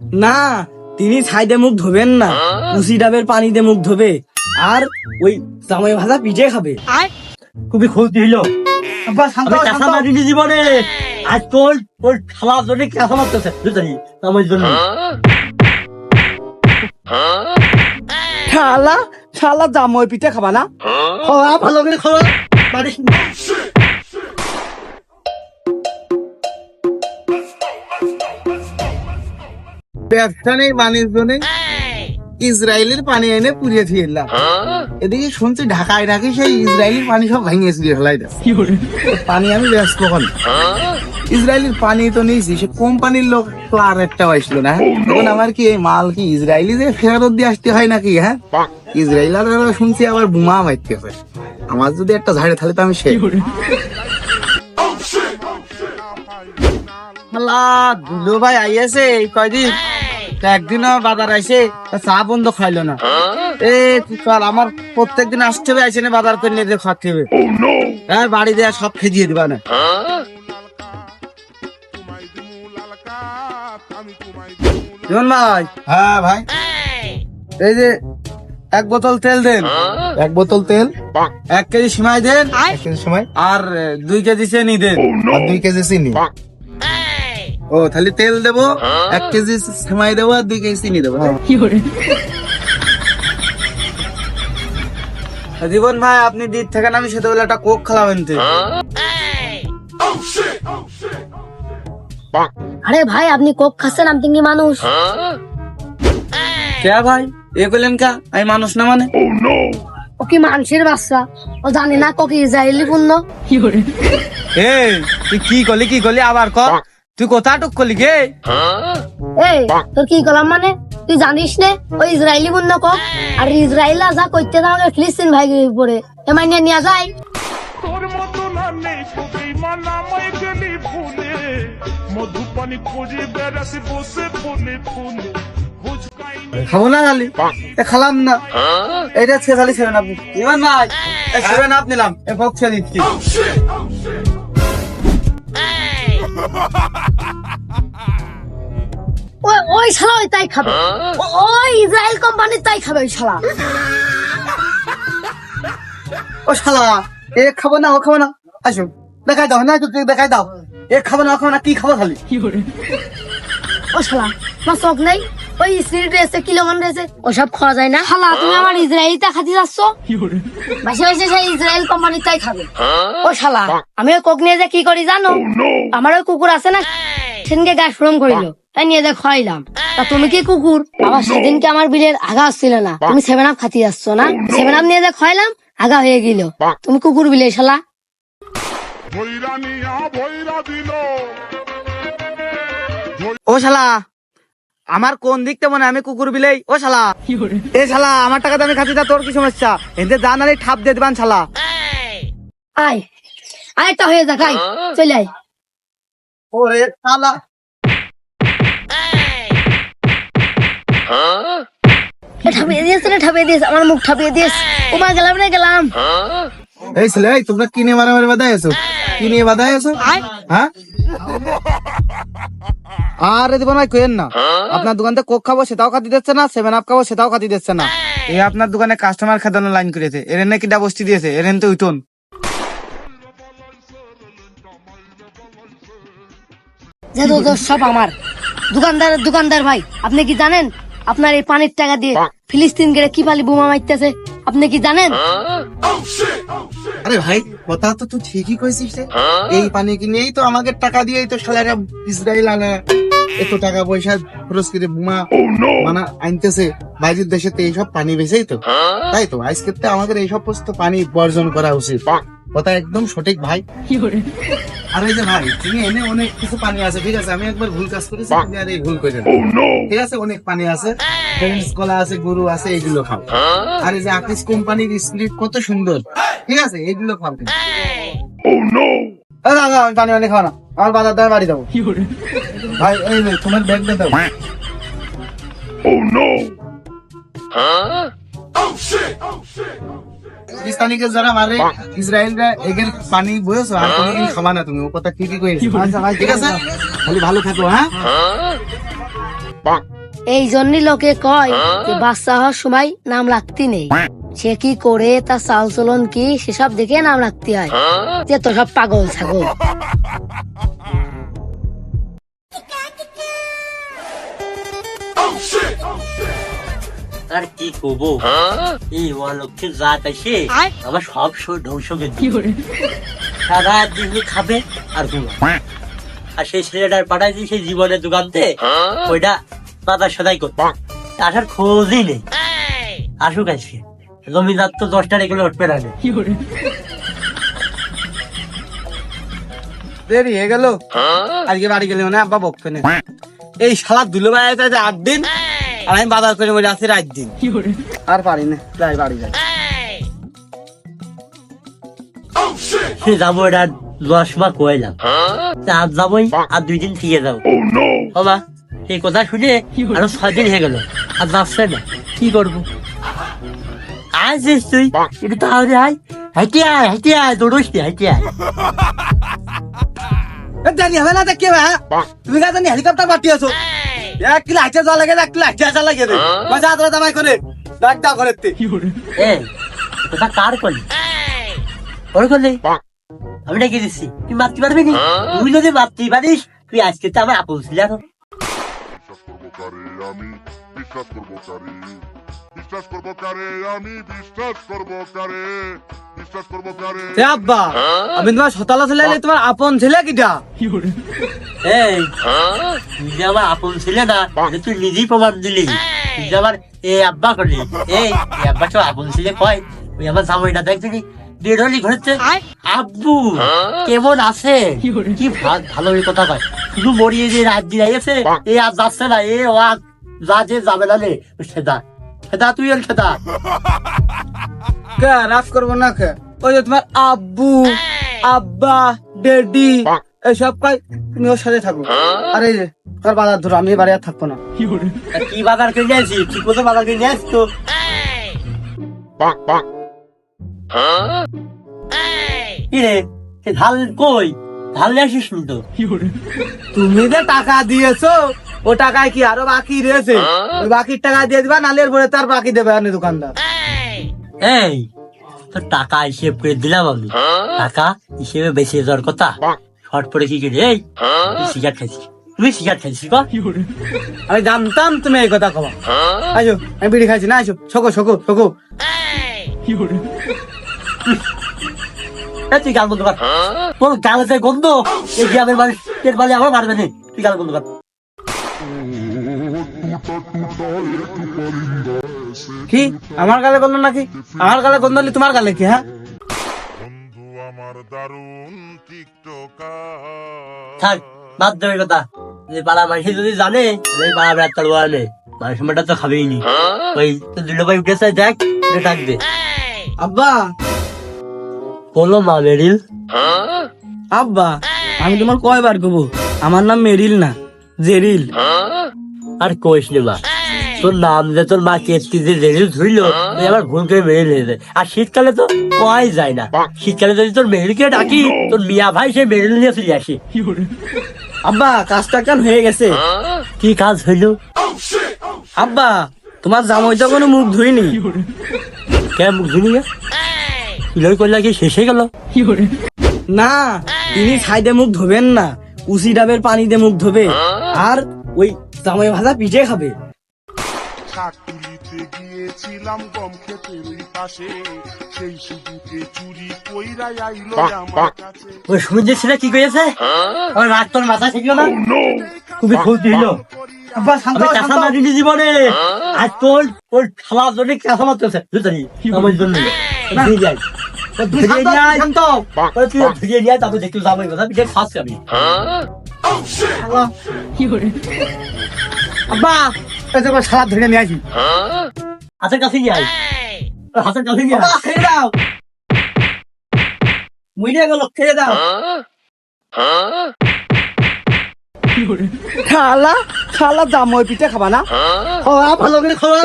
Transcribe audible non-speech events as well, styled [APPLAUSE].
না তিনি ছাইদে মুখ ধোবেন না। উসি ডাবের পানিতে মুখ ধোবে। আর ওই জামাই ভাজা পিঠে খাবে। খুবই ক্ষতি হইল। জীবনে আজ তোর তোর খালার জন্য কাঁচা মারতেছে বুঝলি আমার জন্য। শালা শালা জামাই পিঠে খাবা না? খাওয়া ভালো করে খাওয়া ব্যবসা নেই নেই। ইসরায়েলের পানি এনে পুড়িয়ে এদিকে শুনছি ঢাকায় ঢাকি সেই ইসরায়েলের পানি সব ভেঙে ফেলাই পানি আমি ব্যস্ত কখন ইসরায়েলের পানি তো নিয়েছি সে কোম্পানির লোক তো আর একটা না। এখন আমার কি এই মাল কি ইসরায়েলি যে ফেরত দিয়ে আসতে হয় নাকি হ্যাঁ? ইসরায়েল আর শুনছি আবার বোমা মারতে হয় আমার যদি একটা ঝাড়ে তাহলে তো আমি শেষ দুলো ভাই আইয়াছে এই কয়দিন? তা একদিন বাজার আইসে চা বন্ধ খাইলো না। এ চল আমার প্রত্যেক দিন আসতে হবে আইসে না বাজার করে নিয়ে খাওয়াতে হবে। হ্যাঁ বাড়ি দেয়া সব খেজিয়ে দিবা না। জীবন ভাই। হ্যাঁ ভাই। এই যে এক বোতল তেল দেন। এক বোতল তেল? এক কেজি সিমাই দেন। এক কেজি সিমাই? আর দুই কেজি চিনি দেন। আর দুই কেজি চিনি? ও তাহলে তেল দেবো এক কেজি সেমাই দেবো আর দুই কেজি চিনি দেবো। জীবন ভাই আপনি দিক থেকে আমি সেটা বলে একটা কোক খালাবেন তো আরে ভাই আপনি কোক খাচ্ছেন আমি তিনটি মানুষ। কে ভাই? এ করলেন কা? আমি মানুষ না মানে? ও কি মানুষের বাচ্চা? ও জানে না কোক ইসরায়েলি পণ্য এই তুই কি করলি কি করলি? আবার কর তুই কোথা টুক করলি গে? এই তোর কি করলাম মানে? তুই জানিস নে ওই ইসরায়েলি পণ্য কোক আর ইসরায়েল যা করতে থাকে ফিলিস্তিন ভাই পরে এমাই নিয়ে নিয়ে যায় তোর মতো না নেই গেলি ফুলে মধুপানি খুঁজে বেড়াসি বসে ফুলে ফুলে হুচকাই খাব না খালি? এ খালাম না। এটা ছে খালি ভাই সেভেন আপ নিলাম। এ কোক ছে দিচ্ছি। ওই শালা ওই তাই খাবে। ও- ওই ইসরায়েল কোম্পানির তাই খাবে ওই শালা। ও শালা এ খাব না ও খাব না। আসো দেখাই দাও না তুই দেখাই দাও। এ খাব না ও খাব না কি খাব খালি? ও শালা তোমার চোখ নেই? ওই স্ত্রী কিলোমান ওসব খাওয়া যায় না। শালা তুমি আমার ইসরায়েলিটা খাতে যাচ্ছ? বাসে বাসে সেই ইসরায়েল কোম্পানির তাই খাবে। ও শালা আমি ওই কোক নিয়ে যে কি করি জানো? আমার ওই কুকুর আছে না সেদিনকে গাছ ফ্রম করিল। তাই নিয়ে যে খাইলাম তা তুমি কি কুকুর? আবার সেদিনকে আমার বিলের আগা আসছিল না। তুমি সেভেন আপ খাতি যাচ্ছ না? সেভেন আপ নিয়ে যে খাইলাম আগা হয়ে গেল। তুমি কুকুর বিলে শালা। ও শালা আমার কোন দিকতে মনে হয় আমি কুকুর বিলেই? ও শালা। এ শালা আমার টাকাতে আমি খাচ্ছি তা তোর কি সমস্যা? এতে জান আরে ঠাপ দিয়ে দিবান শালা। আয়। আরেকটা হয়ে যাক আয়। চলে আয়। ওরে শালা এ ঠাপিয়ে দিয়েছে রে ঠাপিয়ে দিয়েছে। আমার মুখ ঠাপিয়ে দিয়েছে। ও মা গেলাম রে গেলাম। এই ছেলে এই তোমরা কি নিয়ে মারামারি বাধায় আছো? কি নিয়ে বাধায় আছো? হ্যাঁ? আরে দিব না কেন না? আপনার দোকান থেকে কোক খাব সেটাও খাতি দিচ্ছে না সেভেন আপ খাব সেটাও খাতি দিচ্ছে না। এই। আপনার দোকানে কাস্টমার খেদানো লাইন করেছে। এর নাকি ডাবস্তি দিয়েছে? এর তো উঠুন। সব আমার। দোকানদার দোকানদার ভাই আপনি কি জানেন? আপনার এই পানির টাকা দিয়ে ফিলিস্তিন গেড়ে কি পালি বোমা মারতেছে আপনি কি জানেন? আরে ভাই কথা তো তুই ঠিকই কইছিস রে। এই পানি কিনেই তো আমাকে টাকা দিয়েই তো সালারা ইসরায়েল আনে। এত টাকা পয়সা খরচ করে বোমা মানা আনতেছে। বাইরের দেশে তো এইসব পানি বেচেই তো। তাই তো আজকে তো আমাদের এই সমস্ত পানি বর্জন করা উচিত। কথা একদম সঠিক ভাই। আর এই যে ভাই তুমি এনে অনেক কিছু পানি আছে ঠিক আছে? আমি একবার ভুল কাজ করেছি তুমি আর এই ভুল করে না। ঠিক আছে? অনেক পানি আছে কলা আছে গরু আছে এইগুলো খাও। আর এই যে আকিস কোম্পানির স্প্লিট কত সুন্দর। ঠিক আছে? এইগুলো খাও না, আমি পানি পানি খাওয়া না। আমার বাজার দামে বাড়ি যাব। ভাই এই নে, তোমার ব্যাগটা দাও। পাকিস্তানিকে যারা মারে ইসরায়েলরা এগের পানি বয়েছো আর কোনোদিন খাবা না তুমি ও কথা ঠিকই কইছো ঠিক আছে? খালি ভালো থাকো হ্যাঁ এই জন্যই লোকে কয় যে বাচ্চা হওয়ার সময় নাম রাখতে নেই। সে কি করে তার চাল চলন কি সেসব দেখে নাম রাখতে হয়। যে তো সব পাগল ছাগল। [LAUGHS] আর কি করব? এই অলক্ষে জাত আছে আমার সব ধ্বংস করে। সারা দিন খাবে আর ঘুমাবে। আর সেই ছেলেটার পাঠাই দিয়ে সেই জীবনের দোকানতে ওইটা দাদা সদাই করতে আসার খোঁজই নেই। আসুক আজকে। জমিদার তো দশটা রেগুলো উঠবে না। দেরি হয়ে গেল। আজকে বাড়ি গেলে মানে আব্বা বকবে না। এই শালা দুলো ভাই আট দিন আর আমি বাজার করে মরে আছি রাত দিন। আর পারি না যাই বাড়ি যাই। সে যাব এটা দশ যাবোই আর দুই দিন থেকে যাব। বাবা এই কথা শুনে আরও ছয় দিন হয়ে গেল আর যাচ্ছে না। কি করব? আজ এস তুই একটু তাহলে আয়। হাইটে আয় হাইটে আয় দৌড়োস নি হাইটে আয়। জানি হবে না কে ভাই তুমি কা জানি হেলিকপ্টার পাঠিয়েছো। এক কিলো হাইটে যাওয়া লাগে এক কিলো হাইটে আসা লাগে রে। মাঝে আদরা দামাই করে ডাক দাও করে এ কথা কার করলি ওর করলি আমি ডেকে দিচ্ছি তুই মারতে পারবি নি? তুই যদি মারতে পারিস তুই আজকে তো আমার আপন ছিল আর বিশ্বাস করব কারে আমি? বিশ্বাস করব কারে? বিশ্বাস করব কারে? আমি বিশ্বাস করব কারে? বিশ্বাস করব কারে? এ আব্বা আমি তোমার সতালা ছেলে তোমার আপন ছেলে কিটা? এই তুই যে আমার আপন ছিলে না এটা তুই নিজেই প্রমাণ দিলি। তুই যে আমার এ আব্বা করলি। এই এ আব্বা তো আপন ছিলে কয় ওই আমার জামাইটা দেখবি বেরোলি ঘুরতে। আব্বু কেমন আছে? কি ভালো এই কথা কয়। শুধু মরিয়ে যে রাত দিয়ে এ আর যাচ্ছে না এ ও আর যা যে যাবে না রে সেদা সেদা তুই আর সেদা কে রাগ করব না কে? ওই যে তোমার আব্বু, আব্বা ডেডি এসব কয়, তুমি ওর সাথে থাকো। আরে তোর বাজার ধরো, আমি বাড়ি আর থাকব না। কি বাজার করে নিয়ে আসি ঠিক মতো বাজার করে নিয়ে তো বাক বাক কি রে সে ঢাল কই? ঢাল নিয়ে আসিস তো? তুমি যে টাকা দিয়েছ ও টাকায় কি আরও বাকি রয়েছে? ওই বাকির টাকা দিয়ে দিবা নালের পরে তার বাকি দেবে আনি দোকানদার। এই তো টাকা হিসেব করে দিলাম আমি। টাকা হিসেবে বেশি যাওয়ার কথা। শর্ট পরে কি করি? এই তুই সিগারেট খাইছিস? তুমি সিগারেট খাইছিস বা আমি জানতাম তুমি এই কথা কবা। আইসো আমি বিড়ি খাইছি না আইসো। শোকো শোকো শোকো। এই তুই গাল বন্ধ কর। তোর গালেতে গন্ধ। এই গ্রামের বালে আমার মারবে না। তুই গাল বন্ধ কর। কি? আমার গালে গন্ধ নাকি? আমার গালে গন্ধ হলে তোমার গালে কি হ্যাঁ? বন্ধু আমার দারুণ টিকটকার থাক বাদ দেবে কথা। যে পাড়া মানুষ যদি জানে যে পাড়া তাড়ুয়া মানুষ মাটা তো খাবেই নি। ওই তো দুটো ভাই উঠেছে দেখ এটা ডাকবে আব্বা। বলো মা মেরিল। আব্বা আমি তোমার কয়বার কব? আমার নাম মেরিল না জেরিল। আর কইস নি তোর নাম যে তোর মা কেটটি যে ধুইলো, তুই আবার ভুল করে মেরে যায় আর শীতকালে তো কয় যায় না। শীতকালে যদি তোর মেরিলকে ডাকি, তোর মিয়া ভাই সে মেরিল নিয়ে চলে আসে। আব্বা, কাজটা কেন হয়ে গেছে? কি কাজ হইল? আব্বা, তোমার জামাই তো কোনো মুখ ধুইনি। কে মুখ ধুনি তুই করলে কি শেষ হয়ে গেল? না, তিনি সাইডে মুখ ধোবেন না, উসি ডাবের পানি দিয়ে মুখ ধোবে। আর ওই জামাই ভাজা পিঠে খাবে। শাক তুলিতে গিয়েছিলাম গম ক্ষেতের ওই পাশে সেই সুযোগে চুরি কইরা আইলো আমার কাছে। ওই সূর্যের ছেলে কি করেছে আমার রাত তোর মাথা না? খুবই ক্ষতি হইল। জীবনে। আজ তোর জন্য কাঁচা মারতেছে বুঝলি আমার জন্য ধুয়ে নিয়ে আয়। শান্ত হও। ওই তুই ধুয়ে নিয়ে আয়, তারপর দেখতে যাব কথা পিঠে খাচ্ছি আমি। আব্বা এই যে সালাদ ধরে নিয়ে আসি। হাতের কাছে নিয়ে হাতের কাছে নিয়ে খেয়ে দাও মুইরে গেল খেয়ে দাও খালা খালা জামাই পিঠে খাবা না? খাওয়া ভালো করে খাওয়া।